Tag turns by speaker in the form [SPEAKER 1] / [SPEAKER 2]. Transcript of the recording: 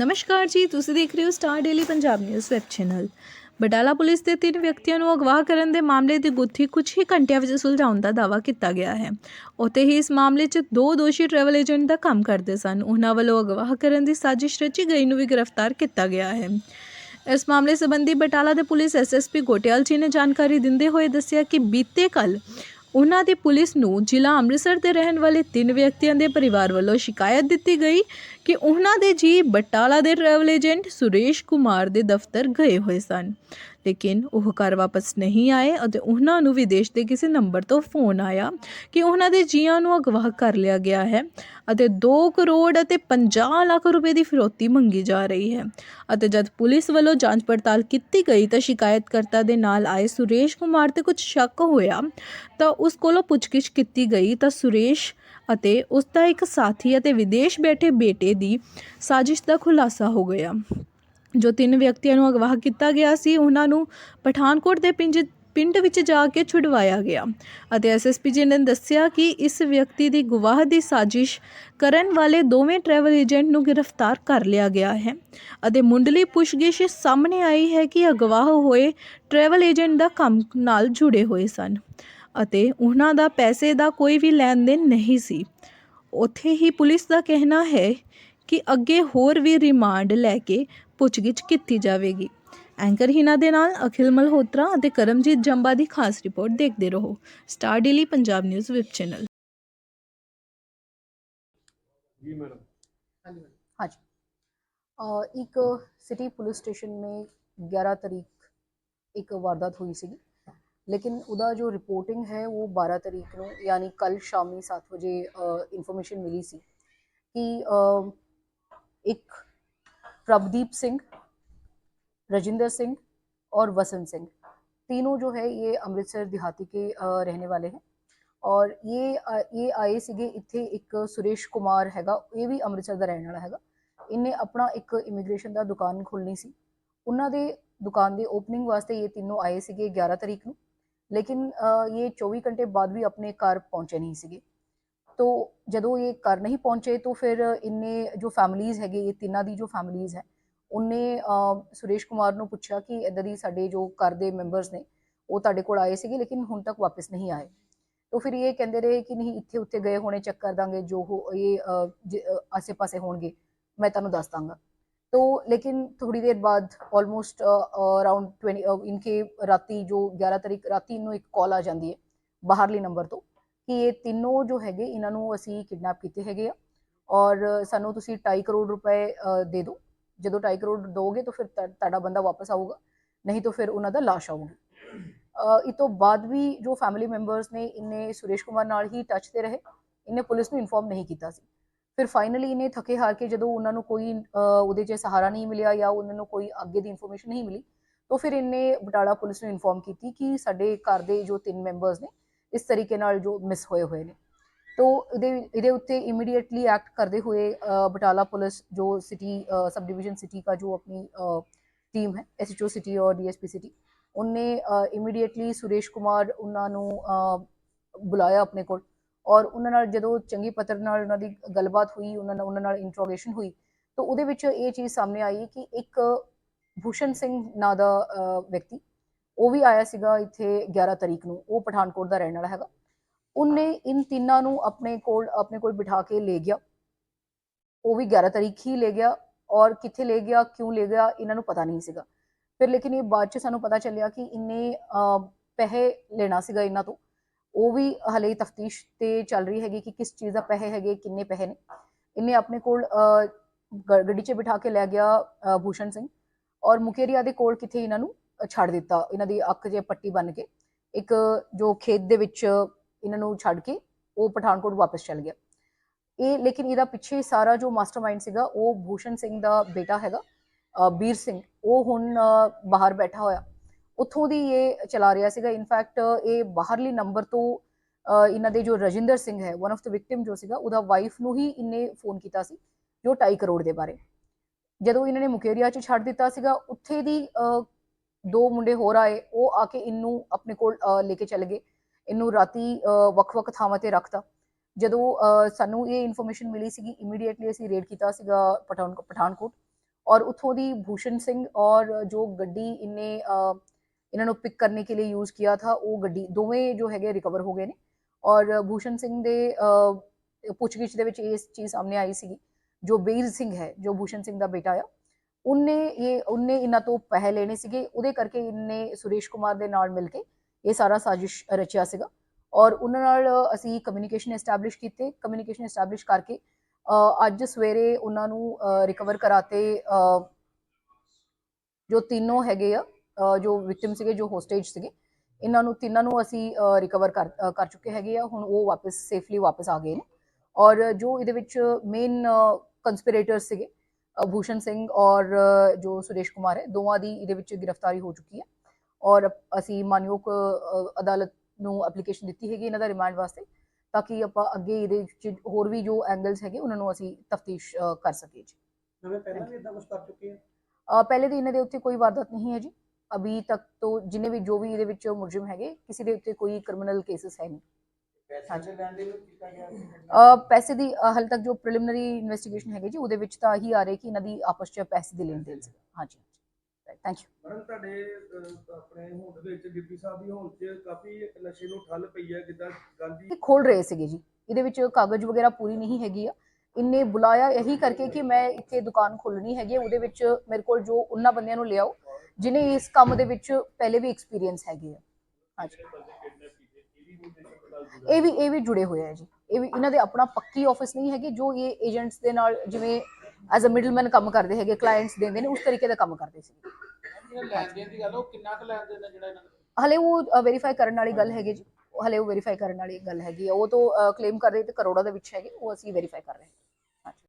[SPEAKER 1] ਨਮਸਕਾਰ ਜੀ, ਤੁਸੀਂ ਦੇਖ ਰਹੇ ਹੋ star daily Punjab news web channel Batala police ਦੇ ਤਿੰਨ ਵਿਅਕਤੀਆਂ ਨੂੰ ਅਗਵਾ ਕਰਨ ਦੇ ਮਾਮਲੇ ਦੀ ਗੁੱਥੀ ਕੁਝ ਹੀ ਘੰਟਿਆਂ ਵਿੱਚ ਸੁਲਝਾਉਣ ਦਾ ਦਾਅਵਾ ਕੀਤਾ ਗਿਆ ਹੈ। ਉੱਥੇ ਹੀ ਇਸ ਮਾਮਲੇ 'ਚ ਦੋ ਦੋਸ਼ੀ ਟਰੈਵਲ ਏਜੰਟ ਦਾ ਕੰਮ ਕਰਦੇ ਸਨ। ਉਹਨਾਂ ਵੱਲੋਂ ਅਗਵਾ ਕਰਨ ਦੀ ਸਾਜ਼ਿਸ਼ ਰਚੀ ਗਈ ਨੂੰ ਵੀ ਗ੍ਰਿਫਤਾਰ ਕੀਤਾ ਗਿਆ ਹੈ। ਇਸ ਮਾਮਲੇ ਸੰਬੰਧੀ ਬਟਾਲਾ ਦੇ ਪੁਲਿਸ ਐਸਐਸਪੀ ਗੋਟਿਆਲ ਜੀ ਨੇ ਜਾਣਕਾਰੀ ਦਿੰਦੇ ਹੋਏ ਦੱਸਿਆ ਕਿ ਬੀਤੇ ਕੱਲ ਉਹਨਾਂ ਦੀ ਪੁਲਿਸ ਨੂੰ ਜ਼ਿਲ੍ਹਾ ਅੰਮ੍ਰਿਤਸਰ ਦੇ ਰਹਿਣ ਵਾਲੇ ਤਿੰਨ ਵਿਅਕਤੀਆਂ ਦੇ ਪਰਿਵਾਰ ਵੱਲੋਂ ਸ਼ਿਕਾਇਤ ਦਿੱਤੀ ਗਈ ਕਿ ਉਹਨਾਂ ਦੇ ਜੀ ਬਟਾਲਾ ਦੇ ਟਰੈਵਲ ਏਜੰਟ ਸੁਰੇਸ਼ ਕੁਮਾਰ ਦੇ ਦਫ਼ਤਰ ਗਏ ਹੋਏ ਸਨ। ਲੇਕਿਨ ਉਹ ਘਰ ਵਾਪਸ ਨਹੀਂ ਆਏ ਅਤੇ ਉਹਨਾਂ ਨੂੰ ਵਿਦੇਸ਼ ਦੇ ਕਿਸੇ ਨੰਬਰ ਤੋਂ ਫੋਨ ਆਇਆ ਕਿ ਉਹਨਾਂ ਦੇ ਜੀਆਂ ਨੂੰ ਅਗਵਾ ਕਰ ਲਿਆ ਗਿਆ ਹੈ ਅਤੇ 2 ਕਰੋੜ ਅਤੇ 50 ਲੱਖ ਰੁਪਏ ਦੀ ਫਿਰੌਤੀ ਮੰਗੀ ਜਾ ਰਹੀ ਹੈ। ਅਤੇ ਜਦ ਪੁਲਿਸ ਵੱਲੋਂ ਜਾਂਚ ਪੜਤਾਲ ਕੀਤੀ ਗਈ ਤਾਂ ਸ਼ਿਕਾਇਤਕਰਤਾ ਦੇ ਨਾਲ ਆਏ ਸੁਰੇਸ਼ ਕੁਮਾਰ ਤੇ ਕੁਝ ਸ਼ੱਕ ਹੋਇਆ ਤਾਂ ਉਸ ਕੋਲੋਂ ਪੁੱਛਗਿੱਛ ਕੀਤੀ ਗਈ ਤਾਂ ਸੁਰੇਸ਼ ਅਤੇ ਉਸ ਦਾ ਇੱਕ ਸਾਥੀ ਅਤੇ ਵਿਦੇਸ਼ ਬੈਠੇ ਬੇਟੇ ਦੀ ਸਾਜ਼ਿਸ਼ ਦਾ ਖੁਲਾਸਾ ਹੋ ਗਿਆ। ਜੋ ਤਿੰਨ ਵਿਅਕਤੀਆਂ ਨੂੰ ਅਗਵਾ ਕੀਤਾ ਗਿਆ ਸੀ, ਉਹਨਾਂ ਨੂੰ ਪਠਾਨਕੋਟ ਦੇ ਪਿੰਜ, ਪਿੰਡ ਵਿੱਚ ਜਾ ਕੇ ਛੁਡਵਾਇਆ ਗਿਆ ਅਤੇ ਐਸਐਸਪੀ ਜੀ ਨੇ ਦੱਸਿਆ ਕਿ ਇਸ ਵਿਅਕਤੀ ਦੀ ਗਵਾਹ ਦੀ ਸਾਜ਼ਿਸ਼ ਕਰਨ ਵਾਲੇ ਦੋਵੇਂ ਟਰੈਵਲ ਏਜੰਟ ਨੂੰ ਗ੍ਰਿਫਤਾਰ ਕਰ ਲਿਆ ਗਿਆ ਹੈ ਅਤੇ ਮੁੰਡਲੀ ਪੁੱਛਗਿੱਛ ਸਾਹਮਣੇ ਆਈ ਹੈ ਕਿ ਅਗਵਾਹ ਹੋਏ ਟਰੈਵਲ ਏਜੰਟ ਦਾ ਕੰਮ ਨਾਲ ਜੁੜੇ ਹੋਏ ਸਨ ਅਤੇ ਉਹਨਾਂ ਦਾ ਪੈਸੇ ਦਾ ਕੋਈ ਵੀ ਲੈਣ ਦੇਣ ਨਹੀਂ ਸੀ। ਉੱਥੇ ਹੀ ਪੁਲਿਸ ਦਾ ਕਹਿਣਾ ਹੈ ਕਿ ਅੱਗੇ ਹੋਰ ਵੀ ਰਿਮਾਂਡ ਲੈ ਕੇ ਪੁੱਛਗਿੱਛ ਕੀਤੀ ਜਾਵੇਗੀ ਐਂਕਰ ਹਿਨਾ ਦੇ ਨਾਲ ਅਖਿਲ ਮਲਹੋਤਰਾ ਅਤੇ ਕਰਮਜੀਤ ਜੰਬਾ ਦੀ ਖਾਸ ਰਿਪੋਰਟ ਦੇਖਦੇ ਰਹੋ star daily Punjab news web channel
[SPEAKER 2] जी मैडम
[SPEAKER 3] हाँ जी अ, एक सिटी पुलिस स्टेशन में 11 ਤਰੀਕ ਇੱਕ ਵਾਰਦਾਤ ਹੋਈ ਸੀਗੀ ਲੇਕਿਨ ਉਹਦਾ ਜੋ ਰਿਪੋਰਟਿੰਗ ਹੈ ਉਹ 12 ਤਰੀਕ ਨੂੰ ਯਾਨੀ ਕੱਲ ਸ਼ਾਮੀ 7 ਵਜੇ ਇਨਫੋਰਮੇਸ਼ਨ ਮਿਲੀ ਸੀ ਕਿ ਅ, ਇੱਕ प्रभदीप सिंह रजिंदर सिंह और वसंत सिंह तीनों जो है ये अमृतसर देहाती के अ, रहने वाले हैं ਔਰ ਇਹ ਅ, ਇਹ ਆਏ ਸੀਗੇ ਇੱਥੇ ਇੱਕ ਸੁਰੇਸ਼ ਕੁਮਾਰ ਹੈਗਾ ਇਹ ਵੀ ਅੰਮ੍ਰਿਤਸਰ ਦਾ ਰਹਿਣ ਵਾਲਾ ਹੈਗਾ ਇਹਨੇ ਆਪਣਾ ਇੱਕ ਇਮੀਗ੍ਰੇਸ਼ਨ ਦਾ ਦੁਕਾਨ ਖੋਲਣੀ ਸੀ ਉਹਨਾਂ ਦੇ ਦੁਕਾਨ ਦੇ ਓਪਨਿੰਗ ਵਾਸਤੇ ਇਹ ਤਿੰਨੋਂ ਆਏ ਸੀਗੇ 11 ਤਰੀਕ ਨੂੰ ਲੇਕਿਨ ਅ, ਇਹ 24 ਘੰਟੇ ਬਾਅਦ ਵੀ ਆਪਣੇ ਘਰ ਪਹੁੰਚੇ ਨਹੀਂ ਸੀਗੇ ਤੋ ਜਦੋਂ ਇਹ ਘਰ ਨਹੀਂ ਪਹੁੰਚੇ ਤਾਂ ਫਿਰ ਇੰਨੇ ਜੋ ਫੈਮਲੀਜ਼ ਹੈਗੇ ਇਹ ਤਿੰਨਾਂ ਦੀ ਜੋ ਫੈਮਲੀਜ਼ ਹੈ ਉਹਨੇ ਸੁਰੇਸ਼ ਕੁਮਾਰ ਨੂੰ ਪੁੱਛਿਆ ਕਿ ਇਦਾਂ ਦੀ ਸਾਡੇ ਜੋ ਘਰ ਦੇ ਮੈਂਬਰਸ ਨੇ ਉਹ ਤੁਹਾਡੇ ਕੋਲ ਆਏ ਸੀਗੇ ਲੇਕਿਨ ਹੁਣ ਤੱਕ ਵਾਪਸ ਨਹੀਂ ਆਏ। ਤੋ ਫਿਰ ਇਹ ਕਹਿੰਦੇ ਰਹੇ ਕਿ ਨਹੀਂ ਇੱਥੇ ਉੱਥੇ ਗਏ ਹੋਣੇ ਚੈੱਕ ਕਰ ਦਾਂਗੇ ਜੋ ਹੋ- ਇਹ ਆਸੇ-ਪਾਸੇ ਹੋਣਗੇ ਮੈਂ ਤੁਹਾਨੂੰ ਦੱਸ ਦਾਂਗਾ। ਤੋ ਲੇਕਿਨ ਥੋੜੀ ਦੇਰ ਬਾਅਦ ਆਲਮੋਸਟ ਅਰਾਊਂਡ 20 ਅ, ਇਨਕੇ ਰਾਤੀ ਜੋ 11 ਤਰੀਕ ਰਾਤੀ ਨੂੰ ਇੱਕ ਕਾਲ ਆ ਜਾਂਦੀ ਹੈ ਬਾਹਰਲੀ ਨੰਬਰ ਤੋਂ। ਕਿ ਇਹ ਤਿੰਨੋਂ ਜੋ ਹੈਗੇ, ਇਹਨਾਂ ਨੂੰ ਅਸੀਂ ਕਿਡਨੈਪ ਕੀਤੇ ਹੈਗੇ ਆ। ਔਰ ਸਾਨੂੰ ਤੁਸੀਂ 2.5 ਕਰੋੜ ਰੁਪਏ ਦੇ ਦਿਓ। ਜਦੋਂ 2.5 ਕਰੋੜ ਦੋਗੇ ਤਾਂ ਫਿਰ ਤੁਹਾ- ਤੁਹਾਡਾ ਬੰਦਾ ਵਾਪਸ ਆਊਗਾ। ਨਹੀਂ ਤਾਂ ਫਿਰ ਉਹਨਾਂ ਦਾ ਲਾਸ਼ ਆਊਗੀ। ਇਹ ਤੋਂ ਬਾਅਦ ਵੀ ਜੋ ਫੈਮਿਲੀ ਮੈਂਬਰਸ ਨੇ ਇਹਨੇ ਸੁਰੇਸ਼ ਕੁਮਾਰ ਨਾਲ ਹੀ ਟੱਚ ਤੇ ਰਹੇ। ਇਹਨੇ ਪੁਲਿਸ ਨੂੰ ਇਨਫੋਰਮ ਨਹੀਂ ਕੀਤਾ ਸੀ। ਫਿਰ ਫਾਈਨਲੀ ਇਹਨੇ ਥੱਕੇ ਹਾਰ ਕੇ ਜਦੋਂ ਉਹਨਾਂ ਨੂੰ ਕੋਈ ਉਹਦੇ 'ਚ ਸਹਾਰਾ ਨਹੀਂ ਮਿਲਿਆ ਜਾਂ ਉਹਨਾਂ ਨੂੰ ਕੋਈ ਅੱਗੇ ਦੀ ਇਨਫੋਰਮੇਸ਼ਨ ਨਹੀਂ ਮਿਲੀ, ਤਾਂ ਫਿਰ ਇਹਨੇ ਬਟਾਲਾ ਪੁਲਿਸ ਨੂੰ ਇਨਫੋਰਮ ਕੀਤੀ ਕਿ ਸਾਡੇ ਘਰ ਦੇ ਜੋ ਤਿੰਨ ਮੈਂਬਰਸ ਨੇ ਇਸ ਤਰੀਕੇ ਨਾਲ ਜੋ ਮਿਸ ਹੋਏ ਹੋਏ ਨੇ। ਤੋ ਇਹਦੇ ਇਹਦੇ ਉੱਤੇ ਇਮੀਡੀਏਟਲੀ ਐਕਟ ਕਰਦੇ ਹੋਏ ਬਟਾਲਾ ਪੁਲਿਸ ਜੋ ਸਿਟੀ ਸਬ ਡਿਵੀਜ਼ਨ ਸਿਟੀ ਦਾ ਜੋ ਆਪਣੀ ਟੀਮ ਹੈ ਐਸਐਚਓ ਸਿਟੀ ਔਰ ਡੀਐਸਪੀ ਸਿਟੀ ਉਹਨੇ ਇਮੀਡੀਏਟਲੀ ਸੁਰੇਸ਼ ਕੁਮਾਰ ਉਹਨਾਂ ਨੂੰ ਬੁਲਾਇਆ ਆਪਣੇ ਕੋਲ ਔਰ ਉਹਨਾਂ ਨਾਲ ਜਦੋਂ ਚੰਗੀ ਪੱਤਰ ਨਾਲ ਉਹਨਾਂ ਦੀ ਗੱਲਬਾਤ ਹੋਈ, ਉਹਨਾਂ ਨਾਲ ਉਹਨਾਂ ਨਾਲ ਇੰਟਰੋਗੇਸ਼ਨ ਹੋਈ, ਤਾਂ ਉਹਦੇ ਵਿੱਚ ਇਹ ਚੀਜ਼ ਸਾਹਮਣੇ ਆਈ ਕਿ ਇੱਕ ਭੂਸ਼ਣ ਸਿੰਘ ਨਾਂ ਦਾ ਵਿਅਕਤੀ ਉਹ ਵੀ ਆਇਆ ਸੀਗਾ ਇੱਥੇ 11 ਤਰੀਕ ਨੂੰ, ਉਹ ਪਠਾਨਕੋਟ ਦਾ ਰਹਿਣ ਵਾਲਾ ਹੈਗਾ। ਉਹਨੇ ਇਨ ਤਿੰਨਾਂ ਨੂੰ ਆਪਣੇ ਕੋਲ ਆਪਣੇ ਕੋਲ ਬਿਠਾ ਕੇ ਲੈ ਗਿਆ। ਉਹ ਵੀ 11 ਤਰੀਕ ਹੀ ਲੈ ਗਿਆ ਔਰ ਕਿੱਥੇ ਲੈ ਗਿਆ, ਕਿਉਂ ਲੈ ਗਿਆ, ਇਹਨਾਂ ਨੂੰ ਪਤਾ ਨਹੀਂ ਸੀਗਾ। ਫਿਰ ਲੇਕਿਨ ਇਹ ਬਾਅਦ ਚ ਸਾਨੂੰ ਪਤਾ ਚੱਲਿਆ ਕਿ ਇਹਨੇ ਪੈਸੇ ਲੈਣਾ ਸੀਗਾ ਇਹਨਾਂ ਤੋਂ। ਉਹ ਵੀ ਹਲੇ ਤਫਤੀਸ਼ ਤੇ ਚੱਲ ਰਹੀ ਹੈਗੀ ਕਿ ਕਿਸ ਚੀਜ਼ ਦਾ ਪੈਸੇ ਹੈਗੇ, ਕਿੰਨੇ ਪੈਸੇ ਨੇ। ਇਹਨੇ ਆਪਣੇ ਕੋਲ ਗ- ਗੱਡੀ 'ਚ ਬਿਠਾ ਕੇ ਲੈ ਗਿਆ ਭੂਸ਼ਣ ਸਿੰਘ। ਔਰ ਮੁਕੇਰੀਆ ਦੇ ਕੋਲ ਕਿਥੇ ਇਹਨਾਂ ਨੂੰ? ਛੱਡ ਦਿੱਤਾ ਇਹਨਾਂ ਦੀ ਅੱਖ ਜੇ ਪੱਟੀ ਬੰਨ ਕੇ ਇੱਕ ਜੋ ਖੇਤ ਦੇ ਵਿੱਚ ਇਹਨਾਂ ਨੂੰ ਛੱਡ ਕੇ ਉਹ ਪਠਾਨਕੋਟ ਵਾਪਸ ਚਲ ਗਿਆ। ਇਹ ਲੇਕਿਨ ਇਹਦਾ ਪਿੱਛੇ ਸਾਰਾ ਜੋ ਮਾਸਟਰਮਾਈਂਡ ਸੀਗਾ ਉਹ ਭੂਸ਼ਣ ਸਿੰਘ ਦਾ ਬੇਟਾ ਹੈਗਾ ਅ, ਸਿੰਘ ਉਹ ਹੁਣ ਬਾਹਰ ਬੈਠਾ ਹੋਇਆ। ਉੱਥੋਂ ਦੀ ਇਹ ਚਲਾ ਰਿਹਾ ਸੀਗਾ ਇਨਫੈਕਟ ਇਹ ਬਾਹਰਲੀ ਨੰਬਰ ਤੋਂ ਅ, ਇਹਨਾਂ ਦੇ ਜੋ ਰਜਿੰਦਰ ਸਿੰਘ ਹੈ ਵਨ ਆਫ ਦ ਵਿਕਟਿਮ ਜੋ ਸੀਗਾ ਉਹਦਾ ਵਾਈਫ ਨੂੰ ਹੀ ਇਹਨੇ ਫੋਨ ਕੀਤਾ ਸੀ ਜੋ 2.5 ਕਰੋੜ ਦੇ ਬਾਰੇ। ਜਦੋਂ ਇਹਨਾਂ ਨੇ ਮੁਕੇਰੀਆ 'ਚ ਛੱਡ ਦਿੱਤਾ ਸੀਗਾ ਉੱਥੇ ਦੀ ਅ, ਦੋ ਮੁੰਡੇ ਹੋਰ ਆਏ, ਉਹ ਆ ਕੇ ਇਹਨੂੰ ਆਪਣੇ ਕੋਲ ਲੈ ਕੇ ਚਲੇ ਗਏ। ਇਹਨੂੰ ਰਾਤੀ ਵੱਖ-ਵੱਖ ਥਾਵਾਂ ਤੇ ਰੱਖਤਾ। ਜਦੋਂ ਸਾਨੂੰ ਇਹ ਇਨਫੋਰਮੇਸ਼ਨ ਮਿਲੀ ਸੀਗੀ ਇਮੀਡੀਏਟਲੀ ਅਸੀਂ ਰੇਡ ਕੀਤਾ ਸੀਗਾ ਪਠਾਨ, ਪਠਾਨਕੋਟ। ਔਰ ਉਥੋਂ ਦੀ ਭੂਸ਼ਣ ਸਿੰਘ ਔਰ ਜੋ ਗੱਡੀ ਇਹਨੇ ਇਹਨਾਂ ਨੂੰ ਪਿਕ ਕਰਨੇ ਕੇ ਲਈ ਯੂਜ਼ ਕੀਤਾ ਥਾ, ਉਹ ਗੱਡੀ, ਦੋਵੇਂ ਜੋ ਹੈਗੇ ਰਿਕਵਰ ਹੋ ਗਏ ਨੇ। ਔਰ ਭੂਸ਼ਣ ਸਿੰਘ ਦੇ ਪੁੱਛਗਿੱਛ ਦੇ ਵਿੱਚ ਇਸ ਚੀਜ਼ ਸਾਹਮਣੇ ਆਈ ਸੀਗੀ। ਜੋ ਬੀਰ ਸਿੰਘ ਹੈ, ਜੋ ਭੂਸ਼ਣ ਸਿੰਘ ਦਾ ਬੇਟਾ ਆ ਉਹਨੇ ਇਹ, ਉਹਨੇ ਇਹਨਾਂ ਤੋਂ ਪੈਸੇ ਲੈਣੇ ਸੀਗੇ, ਉਹਦੇ ਕਰਕੇ ਇਹਨੇ ਸੁਰੇਸ਼ ਕੁਮਾਰ ਦੇ ਨਾਲ ਮਿਲ ਕੇ ਇਹ ਸਾਰਾ ਸਾਜ਼ਿਸ਼ ਰਚਿਆ ਸੀਗਾ। ਔਰ ਉਹਨਾਂ ਨਾਲ ਅਸੀਂ ਕਮਿਊਨੀਕੇਸ਼ਨ ਐਸਟੈਬਲਿਸ਼ ਕੀਤੇ। ਕਮਿਊਨੀਕੇਸ਼ਨ ਐਸਟੈਬਲਿਸ਼ ਕਰਕੇ ਅੱਜ ਸਵੇਰੇ ਉਹਨਾਂ ਨੂੰ ਰਿਕਵਰ ਕਰਾਤੇ ਜੋ ਤਿੰਨੋਂ ਹੈਗੇ ਆ ਜੋ ਵਿਕਟਿਮ ਸੀਗੇ, ਜੋ ਹੋਸਟੇਜ ਸੀਗੇ, ਇਹਨਾਂ ਨੂੰ, ਤਿੰਨਾਂ ਨੂੰ ਅਸੀਂ ਰਿਕਵਰ ਕਰ ਕਰ ਚੁੱਕੇ ਹੈਗੇ ਆ। ਹੁਣ ਉਹ ਵਾਪਸ ਸੇਫਲੀ ਵਾਪਸ ਆ ਗਏ ਨੇ। ਔਰ ਜੋ ਇਹਦੇ ਵਿੱਚ ਮੇਨ ਕੰਸਪੀਰੇਟਰ ਸੀਗੇ ਭੂਸ਼ਣ ਸਿੰਘ ਔਰ ਜੋ ਸੁਰੇਸ਼ ਕੁਮਾਰ ਹੈ ਦੋਵਾਂ ਦੀ ਇਹਦੇ ਵਿੱਚ ਗ੍ਰਿਫਤਾਰੀ ਹੋ ਚੁੱਕੀ ਹੈ। ਔਰ ਅਸੀਂ ਮਾਨਯੋਗ ਅਦਾਲਤ ਨੂੰ ਐਪਲੀਕੇਸ਼ਨ ਦਿੱਤੀ ਹੈਗੀ ਇਹਨਾਂ ਦਾ ਰਿਮਾਂਡ ਵਾਸਤੇ ਤਾਂ ਕਿ ਆਪਾਂ ਅੱਗੇ ਇਹਦੇ ਵਿੱਚ ਹੋਰ ਵੀ ਜੋ ਐਂਗਲਸ ਹੈਗੇ ਉਹਨਾਂ ਨੂੰ ਅਸੀਂ ਤਫਤੀਸ਼ ਕਰ ਸਕੀਏ ਜੀ।
[SPEAKER 2] ਨਵੇਂ ਪਹਿਲਾਂ ਵੀ ਇਦਾਂ ਕੁਝ ਕਰ ਚੁੱਕੇ ਆ?
[SPEAKER 3] ਅ, ਪਹਿਲੇ ਦੀ ਇਹਨਾਂ ਦੇ ਉੱਤੇ ਕੋਈ ਵਾਰਦਾਤ ਨਹੀਂ ਹੈ ਜੀ। ਅਭੀ ਤੱਕ ਤੋਂ ਜਿੰਨੇ ਵੀ ਜੋ ਵੀ ਇਹਦੇ ਵਿੱਚ ਮੁਲਜ਼ਮ ਹੈਗੇ ਕਿਸੇ ਦੇ ਉੱਤੇ ਕੋਈ ਕ੍ਰਿਮੀਨਲ ਕੇਸਸ ਹੈ ਨਹੀਂ।
[SPEAKER 2] ਪੈਸੇ ਦੇ ਲੈਣ ਦੇ ਵਿੱਚ ਕੀਤਾ ਗਿਆ
[SPEAKER 3] ਅ, ਪੈਸੇ ਦੀ ਅ, ਹਾਲੇ ਤੱਕ ਜੋ ਪ੍ਰੀਲਿਮਿਨਰੀ ਇਨਵੈਸਟੀਗੇਸ਼ਨ ਹੈਗੀ ਜੀ ਉਹਦੇ ਵਿੱਚ ਤਾਂ ਹੀ ਆ ਰਿਹਾ ਕਿ ਇਹਨਾਂ ਦੀ ਆਪਸ 'ਚ ਪੈਸੇ ਦੀ ਲੈਣ ਦੇਣ ਸੀ। ਹਾਂਜੀ ਥੈਂਕ ਯੂ
[SPEAKER 4] ਮੈਡਮ ਤੁਹਾਡੇ ਅਹ, ਆਪਣੇ ਹੋਂਦ ਦੇ ਵਿੱਚ ਡਿਪਟੀ ਸਾਹਿਬ ਦੀ ਹੋਂਦ 'ਚ ਕਾਫੀ ਨਸ਼ੇ ਨੂੰ ਠੱਲ ਪਈ ਹੈ ਜਿੱਦਾਂ ਗਾਂਧੀ
[SPEAKER 3] ਇਹ ਖੋਲ ਰਹੇ ਸੀਗੇ ਜੀ। ਇਹਦੇ ਵਿੱਚ ਕਾਗਜ਼ ਵਗੈਰਾ ਪੂਰੀ ਨਹੀਂ ਹੈਗੀ ਆ। ਇੰਨੇ ਬੁਲਾਇਆ ਇਹੀ ਕਰਕੇ ਕਿ ਮੈਂ ਇੱਥੇ ਦੁਕਾਨ ਖੋਲਣੀ ਹੈਗੀ ਆ। ਉਹਦੇ ਵਿੱਚ ਮੇਰੇ ਕੋਲ ਜੋ ਉਹਨਾਂ ਬੰਦਿਆਂ ਨੂੰ ਲਿਆਓ ਜਿਨੇ ਇਸ ਕੰਮ ਦੇ ਵਿੱਚ ਪਹਿਲੇ ਵੀ ਐਕਸਪੀਰੀਅੰਸ ਹੈਗੇ ਆ। ਹਾਂਜੀ। ਇਹ ਵੀ ਇਹ ਵੀ ਜੁੜੇ ਹੋਏ ਆ ਜੀ। ਇਹ ਵੀ ਇਹਨਾਂ ਦੇ ਆਪਣਾ ਪੱਕੀ ਆਫਿਸ ਨਹੀਂ ਹੈਗੀ ਜੋ ਇਹ ਏਜੰਟਸ ਦੇ ਨਾਲ ਜਿਵੇਂ ਐਜ਼ ਅ ਮਿਡਲਮੈਨ ਕੰਮ ਕਰਦੇ ਹੈਗੇ ਕਲਾਇੰਟਸ ਦਿੰਦੇ ਨੇ ਉਸ ਤਰੀਕੇ ਦਾ ਕੰਮ ਕਰਦੇ ਸੀ। ਹਲੇ ਉਹ ਵੈਰੀਫਾਈ ਕਰਨ ਵਾਲੀ ਗੱਲ ਹੈਗੀ ਜੀ। ਹਲੇ ਉਹ ਵੈਰੀਫਾਈ ਕਰਨ ਵਾਲੀ ਗੱਲ ਹੈਗੀ ਆ। ਉਹ ਤੋਂ ਕਲੇਮ ਕਰ ਰਹੇ ਤੇ ਕਰੋੜਾਂ ਦੇ ਵਿੱਚ ਹੈਗੇ ਉਹ ਅਸੀਂ ਵੈਰੀਫਾਈ ਕਰ ਰਹੇ ਹਾਂ।